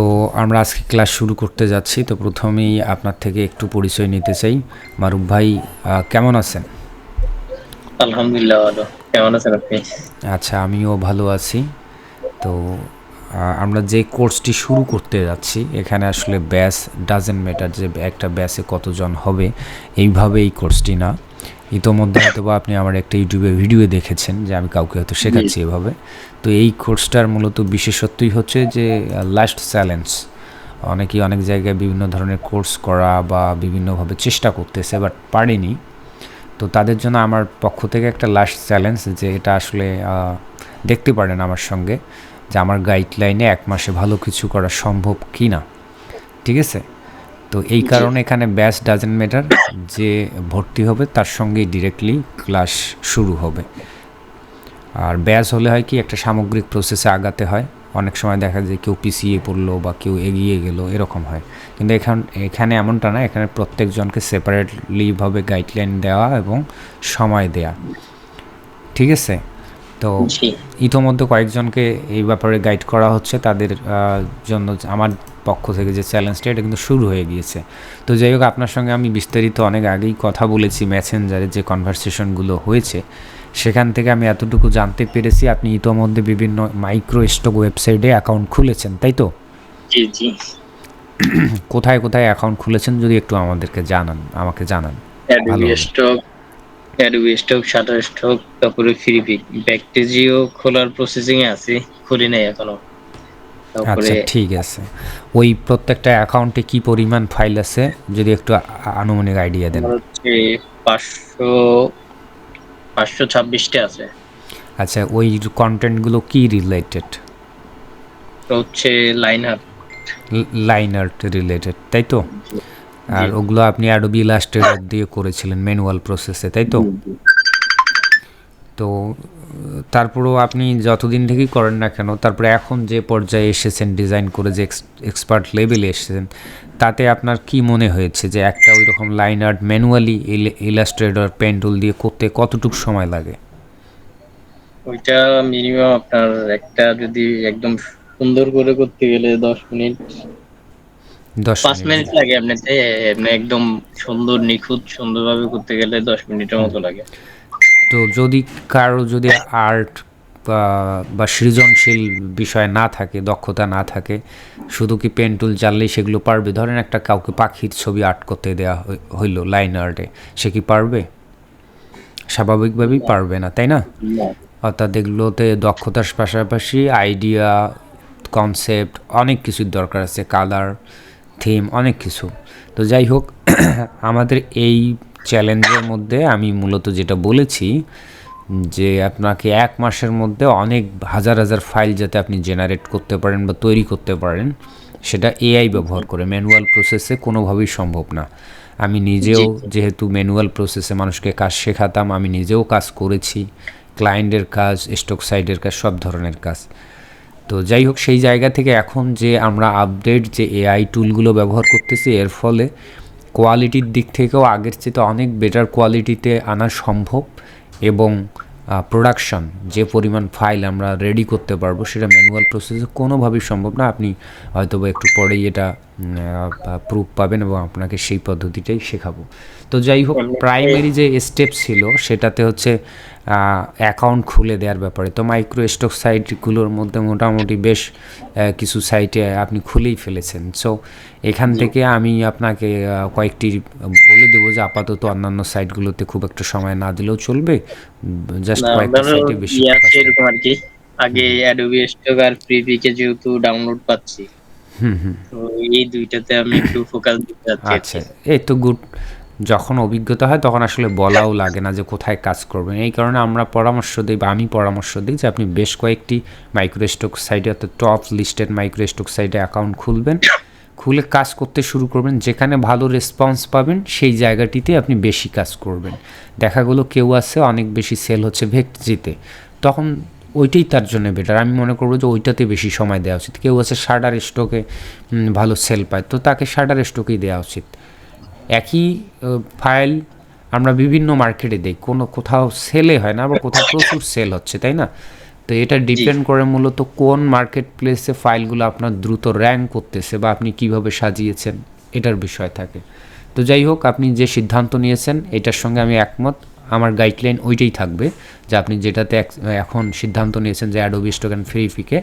তো আমরা আজকে ক্লাস শুরু করতে যাচ্ছি। তো প্রথমেই আপনার থেকে একটু পরিচয় নিতে চাই। মারুফ ভাই কেমন আছেন? আলহামদুলিল্লাহ ভালো। কেমন আছেন আপনি? আচ্ছা আমিও ভালো আছি। তো আমরা যে কোর্সটি শুরু করতে যাচ্ছি এখানে আসলে ব্যাস ডাজেন্ট ম্যাটার যে একটা ব্যাসে কতজন হবে এইভাবে এই কোর্সটি না। ইতোমধ্যে হয়তো বা আপনি আমার একটা ইউটিউবে ভিডিও দেখেছেন যে আমি কাউকে হয়তো শেখাচ্ছি এভাবে। তো এই কোর্সটার মূলত বিশেষত্বই হচ্ছে যে লাস্ট চ্যালেঞ্জ অনেকেই অনেক জায়গায় বিভিন্ন ধরনের কোর্স করা বা বিভিন্নভাবে চেষ্টা করতেছে বাট পারেনি। তো তাদের জন্য আমার পক্ষ থেকে একটা লাস্ট চ্যালেঞ্জ যে এটা আসলে দেখতে পারেন আমার সঙ্গে যে আমার গাইডলাইনে এক মাসে ভালো কিছু করা সম্ভব কি না ঠিক আছে? তো এই কারণে এখানে ব্যাচ ডাজেন্ট ম্যাটার যে ভর্তি হবে তার সঙ্গেই ডিরেক্টলি ক্লাস শুরু হবে। আর ব্যাচ হলে হয় কি একটা সামগ্রিক প্রসেসে আগাতে হয়। অনেক সময় দেখা যায় কেউ পিছিয়ে পড়ল বা কেউ এগিয়ে গেলো এরকম হয়। কিন্তু এখান এখানে এমনটা না এখানে প্রত্যেকজনকে সেপারেটলিভাবে গাইডলাইন দেওয়া এবং সময় দেয়া। ঠিক আছে? তো ইতোমধ্যে কয়েকজনকে এই ব্যাপারে গাইড করা হচ্ছে। তাদের জন্য আমার পক্ষ থেকে যে চ্যালেঞ্জটা এটা কিন্তু শুরু হয়ে গিয়েছে। তো যাই হোক আপনার সঙ্গে আমি বিস্তারিত অনেক আগেই কথা বলেছি মেসেঞ্জারে যে কনভারসেশনগুলো হয়েছে সেখান থেকে আমি এতটুকু জানতে পেরেছি। আপনি ইতোমধ্যে বিভিন্ন মাইক্রো স্টক ওয়েবসাইটে অ্যাকাউন্ট খুলেছেন তাই তো? জি জি। কোথায় কোথায় অ্যাকাউন্ট খুলেছেন যদি একটু আমাদেরকে জানান আমাকে জানান। Stock Adobe stock shutter stock তারপরে ফ্রি ব্যাকটেজিও খোলার প্রসেসিং এ আছে খুলি নাই এখনও। আচ্ছা ঠিক আছে। ওই প্রত্যেকটা অ্যাকাউন্টে কি পরিমাণ ফাইল আছে? যদি একটু আনুমানিক আইডিয়া দেন। হচ্ছে পাঁচশো পাঁচশো ছাব্বিশটা আছে। আচ্ছা ওই কন্টেন্টগুলো কি রিলেটেড হচ্ছে line up line art related তাই তো? আর ওগুলো আপনি অ্যাডোবি ইলাস্ট্রেটর দিয়ে করেছিলেন ম্যানুয়াল প্রসেসে তাই তো? তো তারপরেও আপনি যতদিন থেকেই করেন না কেন তারপরে এখন যে পর্যায়ে এসেছেন ডিজাইন করে যে এক্সপার্ট লেভেলে এসেছেন তাতে আপনার কি মনে হয়েছে যে একটা ওই রকম line art manually Illustrator pen tool দিয়ে করতে কতটুকু সময় লাগে? ওইটা মিনিমাম আপনার একটা যদি একদম সুন্দর করে করতে গেলে দশ মিনিট। দশ পাঁচ মিনিট লাগে এমনিতে এমনি একদম সুন্দর নিখুঁত সুন্দরভাবে করতে গেলে দশ মিনিটের মতো লাগে। তো যদি কারও যদি আর্ট বা সৃজনশীল বিষয় না থাকে দক্ষতা না থাকে শুধু কি পেন টুল সেগুলো পারবে? ধরেন একটা কাউকে পাখির ছবি আর্ট করতে দেওয়া হইল লাইন আর্টে সে কি পারবে? স্বাভাবিকভাবেই পারবে না তাই না? অর্থাৎ এগুলোতে দক্ষতার পাশাপাশি আইডিয়া কনসেপ্ট অনেক কিছুর দরকার আছে কালার থিম অনেক কিছু। তো যাই হোক আমাদের এই চ্যালেঞ্জের মধ্যে আমি মূলত যেটা বলেছি যে আপনাকে এক মাসের মধ্যে অনেক হাজার হাজার ফাইল যাতে আপনি জেনারেট করতে পারেন বা তৈরি করতে পারেন সেটা এআই ব্যবহার করে। ম্যানুয়াল প্রসেসে কোনোভাবেই সম্ভব না। আমি নিজেও যেহেতু ম্যানুয়াল প্রসেসে মানুষকে কাজ শেখাতাম আমি নিজেও কাজ করেছি। ক্লায়েন্টের কাজ স্টক সাইডের কাজ সব ধরনের কাজ। তো যাই হোক সেই জায়গা থেকে এখন যে আমরা আপডেট যে এআই টুলগুলো ব্যবহার করতেছি এর ফলে কোয়ালিটির দিক থেকেও আগের চেয়ে অনেক বেটার কোয়ালিটিতে আনা সম্ভব এবং প্রোডাকশন যে পরিমাণ ফাইল আমরা রেডি করতে পারব সেটা ম্যানুয়াল প্রসেসে কোনোভাবেই সম্ভব না। আপনি হয়তো একটু পরেই এটা প্রুফ পাবেন এবং আপনাকে সেই পদ্ধতিটাই শেখাবো। তো যাই হোক প্রাইমারি যে স্টেপ ছিল সেটাতে হচ্ছে অ্যাকাউন্ট খুলে দেওয়ার ব্যাপারে। তো মাইক্রো স্টক সাইটগুলোর মধ্যে মোটামুটি বেশ কিছু সাইটে আপনি খুলেই ফেলেছেন। সো এখান থেকে আমি আপনাকে কয়েকটি বলে দেবো যে আপাতত অন্যান্য সাইটগুলোতে খুব একটা সময় না দিলেও চলবে। জাস্ট কয়েকটা সাইটে বেশি আগে অ্যাডোবি স্টক আর ফ্রিপিকে যেহেতু ডাউনলোড পাচ্ছি তো এই দুইটাতে আমি একটু ফোকাস দিতে যাচ্ছি আচ্ছা এই তো গুড। যখন অভিজ্ঞতা হয় তখন আসলে বলাও লাগে না যে কোথায় কাজ করবেন। এই কারণে আমরা পরামর্শ দিই বা আমি পরামর্শ দিই যে আপনি বেশ কয়েকটি মাইক্রোস্টক সাইটে অর্থাৎ টপ লিস্টেড মাইক্রোস্টক সাইটে অ্যাকাউন্ট খুলবেন। খুলে কাজ করতে শুরু করবেন। যেখানে ভালো রেসপন্স পাবেন সেই জায়গাটিতে আপনি বেশি কাজ করবেন। দেখা গেলো কেউ আছে অনেক বেশি সেল হচ্ছে ভেক্টজিতে তখন ওইটাই তার জন্য বেটার আমি মনে করব যে ওইটাতে বেশি সময় দেওয়া উচিত। কেউ আছে শার্টার স্টকে ভালো সেল পায় তো তাকে শার্টার স্টকেই দেওয়া উচিত। একই ফাইল আমরা বিভিন্ন মার্কেটে দিই। কোনো কোথাও সেলে হয় না বা কোথাও প্রচুর সেল হচ্ছে তাই না? তো এটা ডিপেন্ড করে মূলত কোন মার্কেট প্লেসে ফাইলগুলো আপনার দ্রুত র্যাঙ্ক করতেছে বা আপনি কীভাবে সাজিয়েছেন এটার বিষয় থাকে। তো যাই হোক আপনি যে সিদ্ধান্ত নিয়েছেন এটার সঙ্গে আমি একমত। আমার গাইডলাইন ওইটাই থাকবে যে আপনি যেটাতে এখন সিদ্ধান্ত নিয়েছেন যে অ্যাডোবি স্টক অ্যান্ড ফেরিফিকে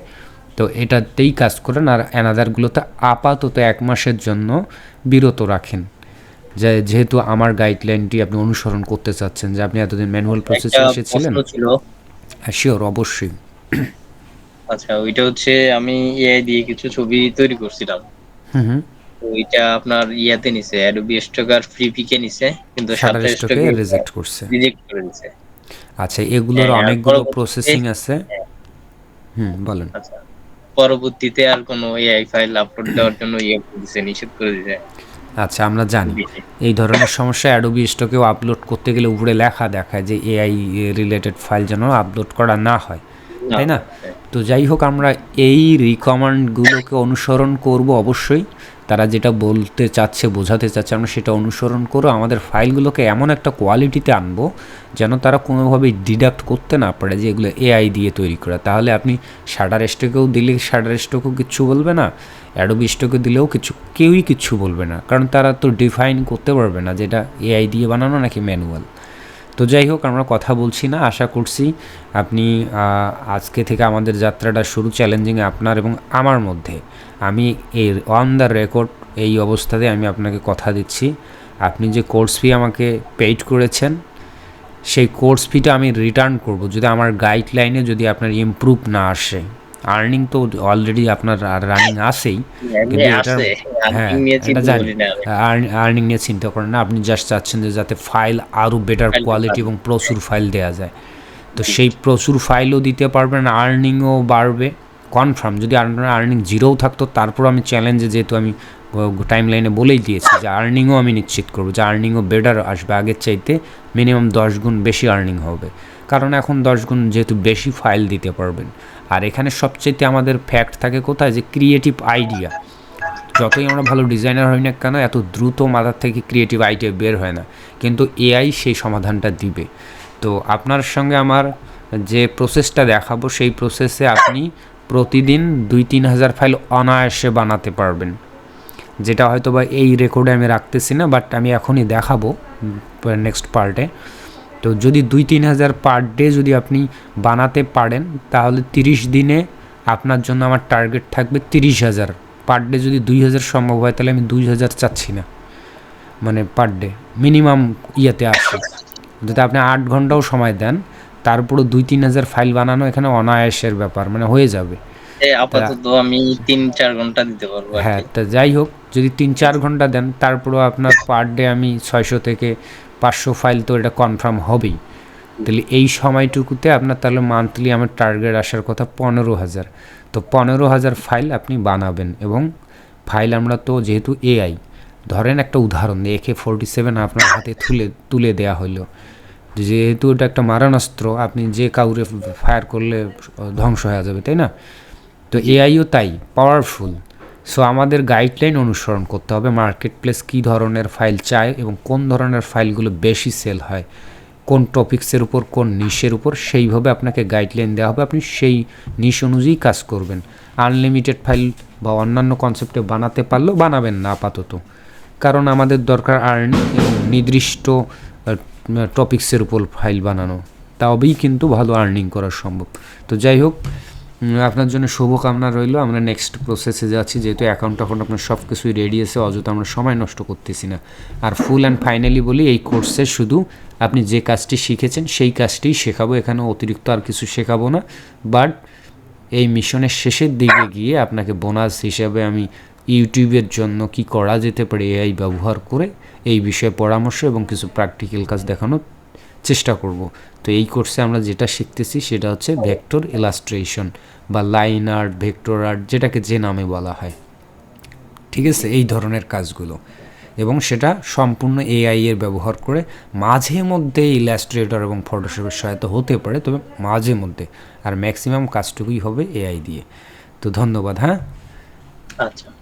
তো এটাতেই কাজ করেন আর অ্যানাদারগুলোতে আপাতত এক মাসের জন্য বিরত রাখেন। যে যেহেতু আমার গাইডলাইনটি আপনি অনুসরণ করতে চাচ্ছেন যে আপনি এতদিন ম্যানুয়াল প্রসেসে এসেছিলেন। শিওর অবশ্যই। আচ্ছা ওইটা হচ্ছে আমি এআই দিয়ে কিছু ছবি তৈরি করছিলাম। হুম হুম। ওইটা আপনার ইয়াতে নিছে অ্যাডোবি স্টক আর ফ্রি পিকে নিছে কিন্তু শাটার স্টকে রিজেক্ট করছে। রিজেক্ট করে দিছে আচ্ছা এগুলোর হ্যাঁ, অনেকগুলো প্রসেসিং আছে। হুম বলেন। আচ্ছা পরবর্তীতে আর কোনো এআই ফাইল আপলোড দেওয়ার জন্য ইয়ে করে দিছে নিষেধ করে দিছে। আচ্ছা আমরা জানি। এই ধরনের সমস্যা অ্যাডোবি স্টকেও আপলোড করতে গেলে উপরে লেখা দেখায় যে এআই রিলেটেড ফাইল যেন আপলোড করা না হয় তাই না? তো যাই হোক আমরা এই রিকমান্ডগুলোকে অনুসরণ করব অবশ্যই। তারা যেটা বলতে চাচ্ছে, বোঝাতে চাচ্ছে, আমরা সেটা অনুসরণ করে আমাদের ফাইলগুলোকে এমন একটা কোয়ালিটিতে আনব যেন তারা কোনোভাবেই ডিডাক্ট করতে না পারে যে এগুলো এআই দিয়ে তৈরি করা। তাহলে আপনি শাটার স্টকেও দিলে শাটার স্টকেও কিচ্ছু বলবে না, অ্যাডোবি স্টকে দিলেও কিছু, কেউই কিচ্ছু বলবে না। কারণ তারা তো ডিফাইন করতে পারবে না যেটা এআই দিয়ে বানানো নাকি ম্যানুয়াল তো যাই হোক, আমরা কথা বলছি না, আশা করছি আপনি আজকে থেকে আমাদের যাত্রাটা শুরু চ্যালেঞ্জিং আপনার এবং আমার মধ্যে। আমি এই অন দ্য রেকর্ড এই অবস্থাতে আমি আপনাকে কথা দিচ্ছি। আপনি যে কোর্স ফি আমাকে পেইড করেছেন, সেই কোর্স ফিটা আমি রিটার্ন করব। যদি আমার গাইডলাইনে যদি আপনার ইমপ্রুভ না আসে আর্নিং তো অলরেডি আপনার রানিং আসেই কিন্তু হ্যাঁ এটা জানি। করি না আমি। আর্নিং নিয়ে চিন্তা করেন না আপনি জাস্ট চাচ্ছেন যে যাতে ফাইল আরও বেটার কোয়ালিটি এবং প্রচুর ফাইল দেওয়া যায়। তো সেই প্রচুর ফাইলও দিতে পারবেন আর্নিংও বাড়বে। কনফার্ম যদি আপনার আর্নিং জিরোও থাকতো তারপর আমি চ্যালেঞ্জে যেহেতু আমি টাইম লাইনে বলেই দিয়েছি যে আর্নিংও আমি নিশ্চিত করব যে আর্নিংও বেটার আসবে। আগের চাইতে মিনিমাম দশ গুণ বেশি আর্নিং হবে। কারণ এখন দশ গুণ যেহেতু বেশি ফাইল দিতে পারবেন। আর এখানে সবচেয়ে আমাদের ফ্যাক্ট থাকে কোথায়? যে ক্রিয়েটিভ আইডিয়া যতই আমরা ভালো ডিজাইনার হই না কেন, এত দ্রুত মাথার থেকে ক্রিয়েটিভ আইডিয়া বের হয় না। কিন্তু এআই সেই সমাধানটা দিবে। তো আপনার সঙ্গে আমার যে প্রসেসটা দেখাবো, সেই প্রসেসে আপনি প্রতিদিন দুই তিন হাজার ফাইল অনায়াসে বানাতে পারবেন। যেটা হয়তো বা এই রেকর্ডে আমি রাখতেছি না বাট আমি এখনই দেখাবো নেক্সট পার্টে তো যদি দুই তিন হাজার পার ডে যদি আপনি বানাতে পারেন তাহলে তিরিশ দিনে আপনার জন্য আমার টার্গেট থাকবে তিরিশ হাজার। পার ডে যদি দুই হাজার সম্ভব হয় তাহলে আমি দুই হাজার চাচ্ছি না। মানে পার ডে মিনিমাম ইয়েতে আসে যদি আপনি আট ঘন্টাও সময় দেন তারপরও দুই তিন হাজার ফাইল বানানো এখানে অনায়াসের ব্যাপার মানে হয়ে যাবে। আপাতত আমি তিন চার ঘণ্টা দিতে পারব হ্যাঁ তা যাই হোক যদি তিন চার ঘণ্টা দেন তারপরেও আপনার পার ডে আমি ছয়শো থেকে পাঁচশো ফাইল তো এটা কনফার্ম হবেই। তাহলে এই সময়টুকুতে আপনার তাহলে মান্থলি আমার টার্গেট আসার কথা পনেরো হাজার। তো পনেরো হাজার ফাইল আপনি বানাবেন এবং ফাইল আমরা তো যেহেতু এআই ধরেন একটা উদাহরণ দিয়ে একে ফোরটি সেভেন আপনার হাতে তুলে তুলে দেওয়া হলো। যেহেতু এটা একটা মারণাস্ত্র, আপনি যে কাউরে ফায়ার করলে ধ্বংস হয়ে যাবে, তাই না? তো এআইও তাই পাওয়ারফুল সো আমাদের গাইডলাইন অনুসরণ করতে হবে মার্কেট প্লেস কী ধরনের ফাইল চায় এবং কোন ধরনের ফাইলগুলো বেশি সেল হয়, কোন টপিক্সের উপর, কোন নিশের উপর, সেইভাবে আপনাকে গাইডলাইন দেওয়া হবে। আপনি সেই নিশ অনুযায়ী কাজ করবেন। আনলিমিটেড ফাইল বা অন্যান্য কনসেপ্টে বানাতে পারলেও বানাবেন না আপাতত। কারণ আমাদের দরকার আর্নিং এবং নির্দিষ্ট টপিক্সের উপর ফাইল বানানো। তবেই কিন্তু ভালো আর্নিং করা সম্ভব। তো যাই হোক আপনার জন্য শুভকামনা রইল। আমরা নেক্সট প্রসেসে যাচ্ছি। যেহেতু অ্যাকাউন্ট এখন আপনার সব কিছুই রেডি আছে, অযথা আমরা সময় নষ্ট করতেছি না। আর ফুল অ্যান্ড ফাইনালি বলি, এই কোর্সে শুধু আপনি যে কাজটি শিখেছেন, সেই কাজটিই শেখাবো। এখানে অতিরিক্ত আর কিছু শেখাবো না। বাট এই মিশনের শেষের দিকে গিয়ে আপনাকে বোনাস হিসাবে আমি ইউটিউবের জন্য কি করা যেতে পারে এআই ব্যবহার করে এই বিষয়ে পরামর্শ এবং কিছু প্র্যাকটিক্যাল কাজ দেখানোর চেষ্টা করব। তো এই কোর্সে আমরা যেটা শিখতেছি, সেটা হচ্ছে ভেক্টর ইলাস্ট্রেশন বা লাইন আর্ট, ভেক্টর আর্ট, যেটাকে যে নামে বলা হয়। ঠিক আছে? এই ধরনের কাজগুলো। এবং সেটা সম্পূর্ণ এআই এর ব্যবহার করে মাঝে মধ্যে ইলাস্ট্রেটর এবং ফটোশপের সহায়তা হতে পারে, তবে মাঝে মধ্যে। আর ম্যাক্সিমাম কাজটুকুই হবে এআই দিয়ে। তো ধন্যবাদ হ্যাঁ? আচ্ছা।